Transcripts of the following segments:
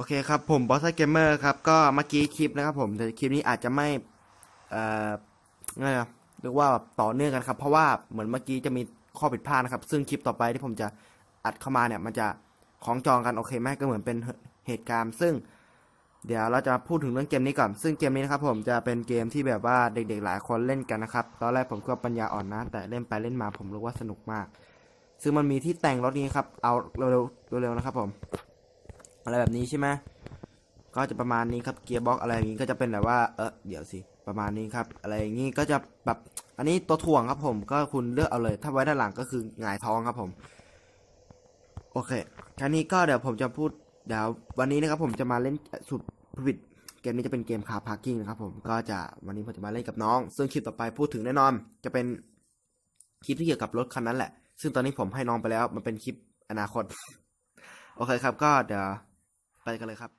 โอเคครับผมบอสเกมเมอร์ครับก็เมื่อกี้คลิปนะครับผมแต่คลิปนี้อาจจะไม่เอ่อไงอะเรียกว่าต่อเนื่องกันครับ เพราะว่าเหมือนเมื่อกี้จะมีข้อผิดพลาดนะครับ ซึ่งคลิปต่อไปที่ผมจะอัดเข้ามาเนี่ยมันจะของจองกันโอเคไหมก็เหมือนเป็นเหตุการณ์ ซึ่ง เดี๋ยวเราจะพูดถึงเรื่องเกมนี้ก่อน ซึ่งเกมนี้นะครับผมจะเป็นเกมที่แบบว่าเด็กๆหลายคนเล่นกันนะครับ ตอนแรกผมก็ปัญญาอ่อนนะ แต่เล่นไปเล่นมาผมรู้ว่าสนุกมาก ซึ่งมันมีที่แต่งรถนี้ครับ เอาเร็วๆเร็วๆนะครับผม อะไรแบบนี้ใช่ไหมก็จะประมาณนี้ครับเกียร์บ็อกอะไรอย่างนี้ก็จะเป็นแบบว่าเออเดี๋ยวสิประมาณนี้ครับ อะไรอย่างนี้ก็จะแบบอันนี้ตัวถ่วงครับผมก็คุณเลือกเอาเลย ถ้าไว้ด้านหลังก็คือหงายท้องครับผมโอเคคราวนี้ก็เดี๋ยวผมจะพูดเดี๋ยววันนี้นะครับผมจะมาเล่นสุดผิดเกมนี้จะเป็นเกมคาร์พาร์กิ้งนะครับผมก็จะวันนี้ผมจะมาเล่นกับน้อง ซึ่งคลิปต่อไปพูดถึงแน่นอน จะเป็นคลิปที่เกี่ยวกับรถคันนั้นแหละ ซึ่งตอนนี้ผมให้น้องไปแล้ว มันเป็นคลิปอนาคต โอเคครับก็เดี๋ยว ไปกันเลยครับ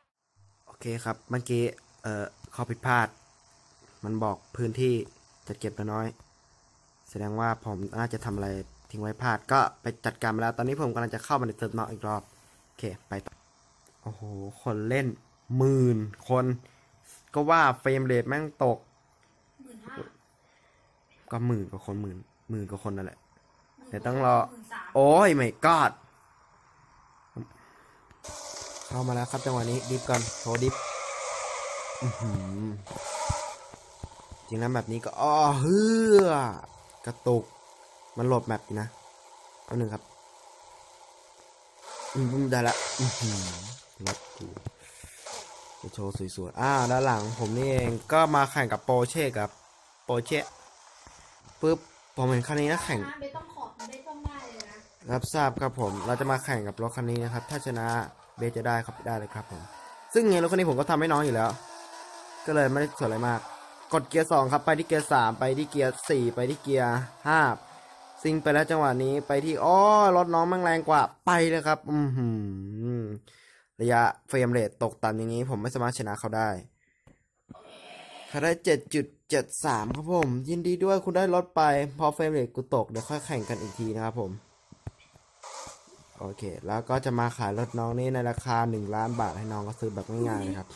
โอเคครับเมื่อกี้เอ่อข้อผิดพลาด มันบอกพื้นที่จะเก็บน้อย แสดงว่าผมน่าจะทำอะไรทิ้งไว้พลาดก็ไปจัดการมาแล้ว ตอนนี้ผมกำลังจะเข้ามาในเติร์นอกอีกรอบ โอเค ไปต่อ โอ้โห คนเล่นหมื่นคน ก็ว่าเฟรมเรทแม่งตก ก็หมื่นกว่าคนหมื่นหมื่นกว่าคนนั่นแหละ เดี๋ยวต้องรอ โอ้ยไม่กอด เข้ามาแล้วครับจังหวะนี้ดิฟก่อนโชว์ดิฟอื้อหือจริงแล้วแบบนี้ก็อ้อเฮือกระตุก มันโหลดแมปอยู่นะเอาหนึ่งครับ อืมได้ละอือหือรถกูจะโชว์สวยๆอ่าด้านหลังผมนี่เองก็มาแข่งกับโปรเช่กับโปรเช่ปุ๊บผมเห็นคันนี้นะแข่งเบต้องขอเบต้องได้เลยนะรับทราบครับผมเราจะมาแข่งกับรถคันนี้นะครับ ถ้าชนะ เบสจะได้ครับได้เลยครับผม ซึ่งไงรถคันนี้ผมก็ทำให้น้องอยู่แล้ว ก็เลยไม่ได้สนอะไรมาก กดเกียร์สองครับไปที่เกียร์สามไปที่เกียร์สี่ไปที่เกียร์ห้าซิงไปแล้วจังหวะนี้ไปที่อ๋อรถน้องแม่งแรงกว่าไปเลยครับ อือหือระยะเฟรมเรทตกต่ำอย่างนี้ ผมไม่สามารถชนะเขาได้เขาได้เจ็ดจุดเจ็ดสามครับผม ยินดีด้วยคุณได้รถไป พอเฟรมเรทกูตก เดี๋ยวค่อยแข่งกันอีกทีนะครับผม โอเค แล้วก็จะมาขายรถน้องนี่ในราคาหนึ่งล้านบาทให้น้องก็ซื้อแบบง่ายๆเลยครับ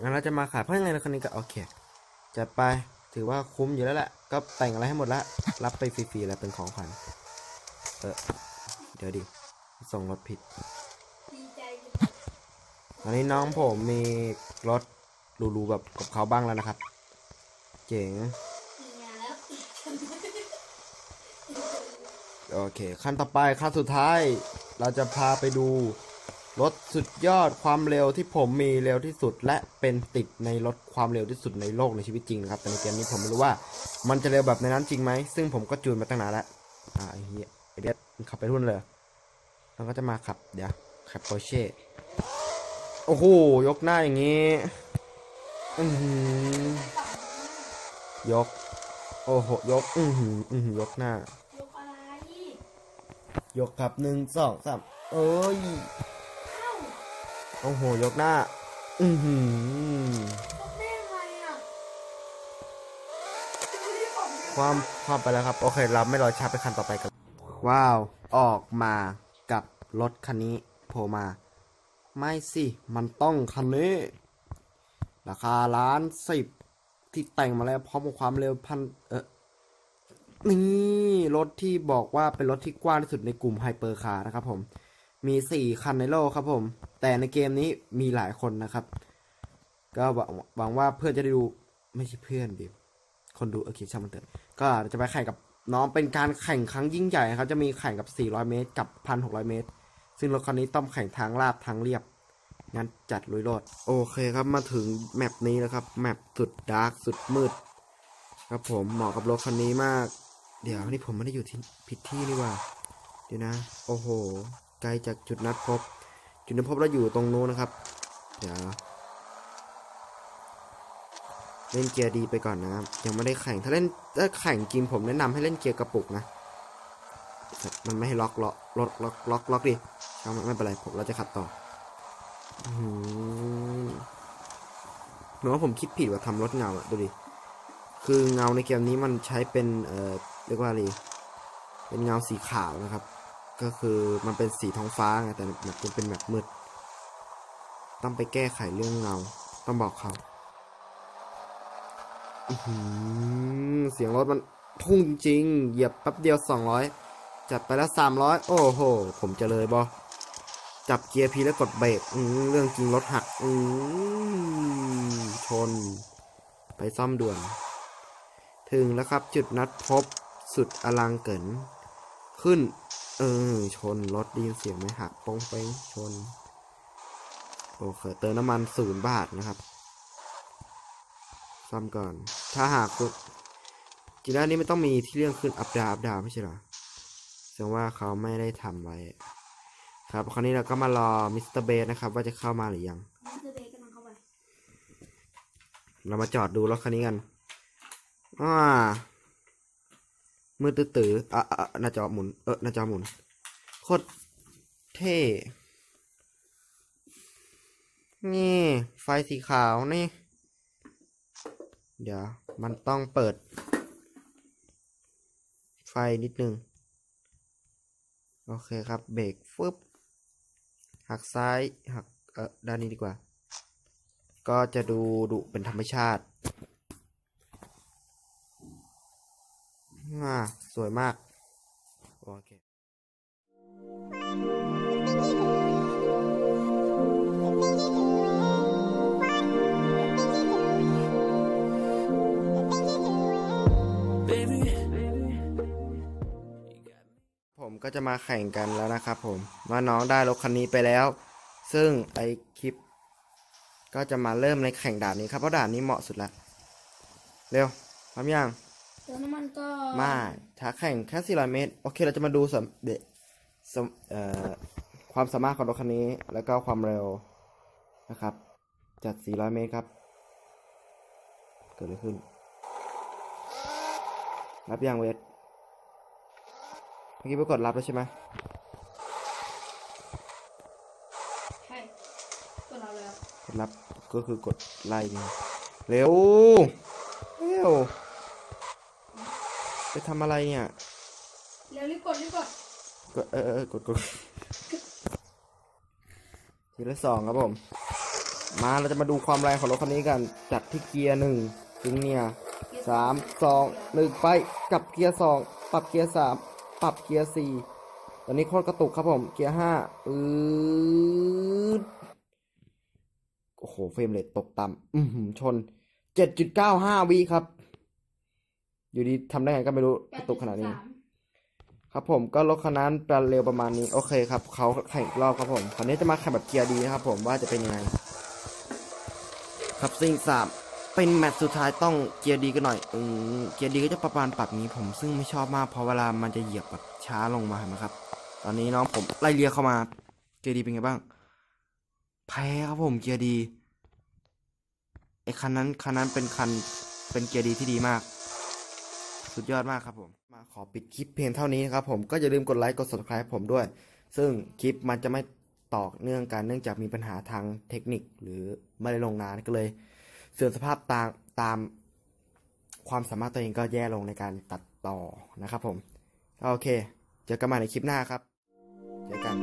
งั้นเราจะมาขายเพราะยังไงรถคันนี้ก็โอเคจัดไปถือว่าคุ้มอยู่แล้วแหละ ก็แต่งอะไรให้หมดละ รับไปฟรีๆแล้วเป็นของขวัญเออเดี๋ยวดิ ส่งรถผิดตอนนี้น้องผมมีรถรูๆแบบกับเขาบ้างแล้วนะครับ เจ๋งานแล้ว โอเค ขั้นต่อไปขั้นสุดท้าย เราจะพาไปดูรถสุดยอดความเร็วที่ผมมีเร็วที่สุด และเป็นติดในรถความเร็วที่สุดในโลกในชีวิตจริงนะครับ แต่ในเกมนี้ผมไม่รู้ว่ามันจะเร็วแบบในนั้นจริงไหม ซึ่งผมก็จูนมาตั้งนานแล้ว อ่าไอ้เหี้ยไอเบสมันขับไปรุ่นเลย แล้วก็จะมาขับ เดี๋ยวขับโปเช่ โอ้โห ยกหน้าอย่างนี้อือหือยก โอ้โห ยก อือหืออือหือยกหน้า ยกครับหนึ่งสองสามเอ้ยโอ้โหยกหน้า อือหือยกได้ไงอะไม่ได้บอกเลยความความไปแล้วครับ โอเค เราไม่รอช้าไปคันต่อไปกัน ว้าว ออกมากับรถคันนี้โผล่มา ไม่สิ มันต้องคันนี้ ราคาล้านสิบที่แต่งมาแล้วพร้อมกับความเร็วพันเออ นี่รถที่บอกว่าเป็นรถที่กว้างที่สุดในกลุ่มไฮเปอร์คาร์นะครับผม มีสี่คันในโลกครับผม แต่ในเกมนี้มีหลายคนนะครับ ก็หวังว่าเพื่อนจะได้ดูไม่ใช่เพื่อนดิคนดูโอเคช่างมันเถอะก็จะไปแข่งกับน้องเป็นการแข่งครั้งยิ่งใหญ่ครับ จะมีแข่งกับ 400 เมตร กับ 1,600 เมตร ซึ่งรถคันนี้ต้องแข่งทางลาดทางเรียบ งั้นจัดลุยโลดโอเคครับมาถึงแมปนี้แล้วครับ แมปสุดดาร์กสุดมืด ครับผมเหมาะกับรถคันนี้มาก เดี๋ยวนี่ผมไม่ได้อยู่ที่ผิดที่นี่ว่า เดี๋ยวนะ โอ้โห ไกลจากจุดนัดพบ จุดนัดพบเราอยู่ตรงโน้นนะครับ เดี๋ยว เล่นเกียร์ดีไปก่อนนะครับ ยังไม่ได้แข่ง ถ้าเล่นถ้าแข่งจริงผมแนะนำให้เล่นเกียร์กระปุกนะ มันไม่ให้ล็อกล็อกล็อกล็อกล็อกล็อกดิเอาไม่เป็นไรผมเราจะขับต่ออื้อหือหนูว่าผมคิดผิดว่าทำรถเงาอะดูดิ คือเงาในเกมนี้มันใช้เป็นเอ่อ เรียกว่าอะไรเป็นเงาสีขาวนะครับ ก็คือมันเป็นสีท้องฟ้าไงแต่แบบมันเป็นแบบมืด ต้องไปแก้ไขเรื่องเงา ต้องบอกเขาเสียงรถมันพุ่งจริง เหยียบแป๊บเดียวสองร้อยจัดไปแล้วสามร้อยโอ้โห ผมจะเลยบอจับเกียร์พีแล้วกดเบรกเรื่องจริงรถหักอืชน ไปซ่อมด่วน ถึงแล้วครับจุดนัดพบ สุดอลังเกินขึ้น เออ ชนรถไดีนเสียงไหมหักปองเป้งชน โอเค เติมน้ำมันศูนย์บาทนะครับ ซ่อมก่อน ถ้าหากคุณจริงแล้วอันนี้ไม่ต้องมีที่เรื่องขึ้นอัปดาอัปดาไม่ใช่เหรอแสดงว่าเขาไม่ได้ทำไว้ ครับ คราวนี้เราก็มารอมิสเตอร์เบสนะครับ ว่าจะเข้ามาหรือยังมิสเตอร์เบย์กำลังเข้าไปเรามาจอดดูรถคันนี้กันอ่า มือตื้อๆอะอะหน้าจอหมุน เออหน้าจอหมุน โคตรเท่ นี่ ไฟสีขาวนี่ เดี๋ยว มันต้องเปิด ไฟนิดนึง โอเคครับ เบรกฟึบ หักซ้าย หัก เออด้านนี้ดีกว่า ก็จะดูดุเป็นธรรมชาติ อ่าสวยมาก โอเคผมก็จะมาแข่งกันแล้วนะครับผมว่าน้องได้รถคันนี้ไปแล้ว ซึ่งไอคลิป ก็จะมาเริ่มในแข่งด่านนี้ครับเพราะด่านนี้เหมาะสุดละเร็วพร้อมยังเติมน้ำมันก็มาถ้าแข่งแค่ 400 เมตร โอเค เราจะมาดูสมเดะสมเอ่อความสามารถของรถคันนี้ แล้วก็ความเร็วนะครับ จัด 400 เมตรครับ เกิดอะไรขึ้น รับยังเวทเมื่อกี้ไปกดรับแล้วใช่ไหมใช่ก็เราแล้วกดรับก็คือกดไล่นี่เร็ว เร็ว ไปทำอะไรเนี่ยเร็วรีบกดรีบกดกดเออเออเออกดกดทีละสองครับผม มาเราจะมาดูความแรงของรถคันนี้กันจัดที่เกียร์หนึ่งถึงเนี่ยสามสองหนึ่งไปกลับเกียร์สองปรับเกียร์สามปรับเกียร์สี่ตอนนี้โคตรกระตุกครับผม เกียร์ห้าอืดโอ้โห เฟรมเรทตกต่ำอือหือชนเจ็ดจุดเก้าห้าวิครับ อยู่ดีทำได้ไงก็ไม่รู้กระตุกขนาดนี้ ครับผมก็รถคันนั้นเป็นเร็วประมาณนี้โอเคครับเขาแข่งอีกรอบครับผมคราวนี้จะมาแข่งแบบเกียร์ดีนะครับผมว่าจะเป็นยังไง ครับซิ่งสามเป็นแมตช์สุดท้ายต้องเกียร์ดีกันหน่อยอืมเกียร์ดีก็จะประมาณปรับนี้ผมซึ่งไม่ชอบมากเพราะเวลามันจะเหยียบแบบช้าลงมาเห็นไหมครับ ตอนนี้น้องผมไล่เลียเข้ามา เกียร์ดีเป็นไงบ้าง แพ้ครับผมเกียร์ดีไอ้คันนั้นคันนั้นเป็นคันเป็นเกียร์ดีที่ดีมาก สุดยอดมากครับผม มาขอปิดคลิปเพียงเท่านี้นะครับผมก็อย่าลืมกดไลค์กด subscribe ผมด้วย ซึ่งคลิปมันจะไม่ต่อเนื่องกันเนื่องจากมีปัญหาทางเทคนิคหรือไม่ได้ลงนานก็เลย เสื่อมสภาพตามตาม ความสามารถตัวเองก็แย่ลงในการตัดต่อนะครับผม โอเค เจอกันใหม่ในคลิปหน้าครับ เจอกัน